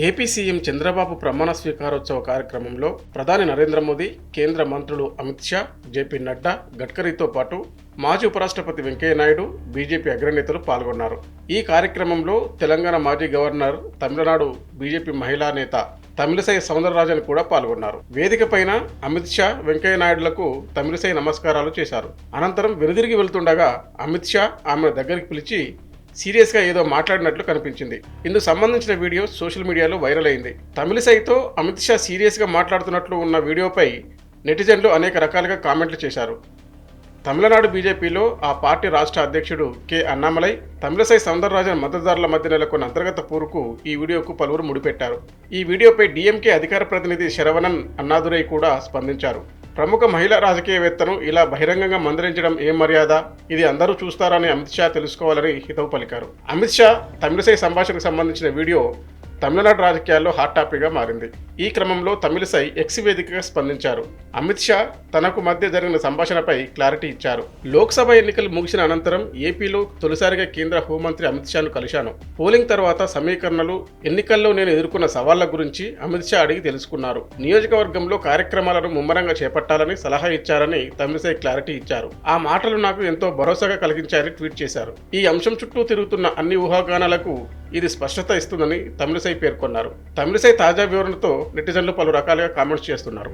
AP CM Chandrababu ప్రమాణ స్వీకారోత్సవ కార్యక్రమంలో ప్రధాని నరేంద్ర మోదీ కేంద్ర మంత్రులు అమిత్ షా జేపీ నడ్డా గడ్కరీతో పాటు మాజీ ఉపరాష్ట్రపతి వెంకయ్యనాయుడు బీజేపీ అగ్రనేతలు పాల్గొన్నారు. ఈ కార్యక్రమంలో తెలంగాణ మాజీ గవర్నర్ తమిళనాడు బీజేపీ మహిళా నేత తమిళసై సౌందరరాజన్ కూడా పాల్గొన్నారు. వేదిక పైన అమిత్ షా వెంకయ్యనాయుడులకు తమిళసై నమస్కారాలు చేశారు. అనంతరం వెనుదిరిగి వెళ్తుండగా అమిత్ షా ఆమె దగ్గరికి పిలిచి సీరియస్గా ఏదో మాట్లాడినట్లు కనిపించింది. ఇందుకు సంబంధించిన వీడియో సోషల్ మీడియాలో వైరల్ అయింది. తమిళసైతో అమిత్ షా సీరియస్గా మాట్లాడుతున్నట్లు ఉన్న వీడియోపై నెటిజన్లు అనేక రకాలుగా కామెంట్లు చేశారు. తమిళనాడు బీజేపీలో ఆ పార్టీ రాష్ట్ర అధ్యక్షుడు కె అన్నామలై తమిళసై సౌందరరాజన్ మద్దతుదారుల మధ్య నెలకొన్న అంతర్గత పూరుకు ఈ వీడియోకు పలువురు ముడిపెట్టారు. ఈ వీడియోపై డీఎంకే అధికార ప్రతినిధి శరవణన్ అన్నాదురై కూడా స్పందించారు. ప్రముఖ మహిళా రాజకీయవేత్తను ఇలా బహిరంగంగా మందలించడం ఏం మర్యాద? ఇది అందరూ చూస్తారని అమిత్ షా తెలుసుకోవాలని హితవు పలికారు. అమిత్ షా తమిళసై సంభాషణకు సంబంధించిన వీడియో తమిళనాడు రాజకీయాల్లో హాట్ టాపిక్గా మారింది. ఈ క్రమంలో తమిళసై ఎక్స్ వేదికగా స్పందించారు. అమిత్ షా తనకు మధ్య జరిగిన సంభాషణపై క్లారిటీ ఇచ్చారు. లోక్సభ ఎన్నికలు ముగిసిన అనంతరం ఏపీలో తొలిసారిగా కేంద్ర హోంమంత్రి అమిత్ షాను కలిశాను. పోలింగ్ తర్వాత సమీకరణలు ఎన్నికల్లో నేను ఎదుర్కొన్న సవాళ్ళ గురించి అమిత్ షా అడిగి తెలుసుకున్నారు. నియోజకవర్గంలో కార్యక్రమాలను ముమ్మరంగా చేపట్టాలని సలహా ఇచ్చారని తమిళసై క్లారిటీ ఇచ్చారు. ఆ మాటలు నాకు ఎంతో భరోసాగా కలిగించారని ట్వీట్ చేశారు. ఈ అంశం చుట్టూ తిరుగుతున్న అన్ని ఊహాగానాలకు ఇది స్పష్టత ఇస్తుందని తమిళసై పేర్కొన్నారు. తమిళసై తాజా వివరణతో నెటిజన్లు పలు రకాలుగా కామెంట్స్ చేస్తున్నారు.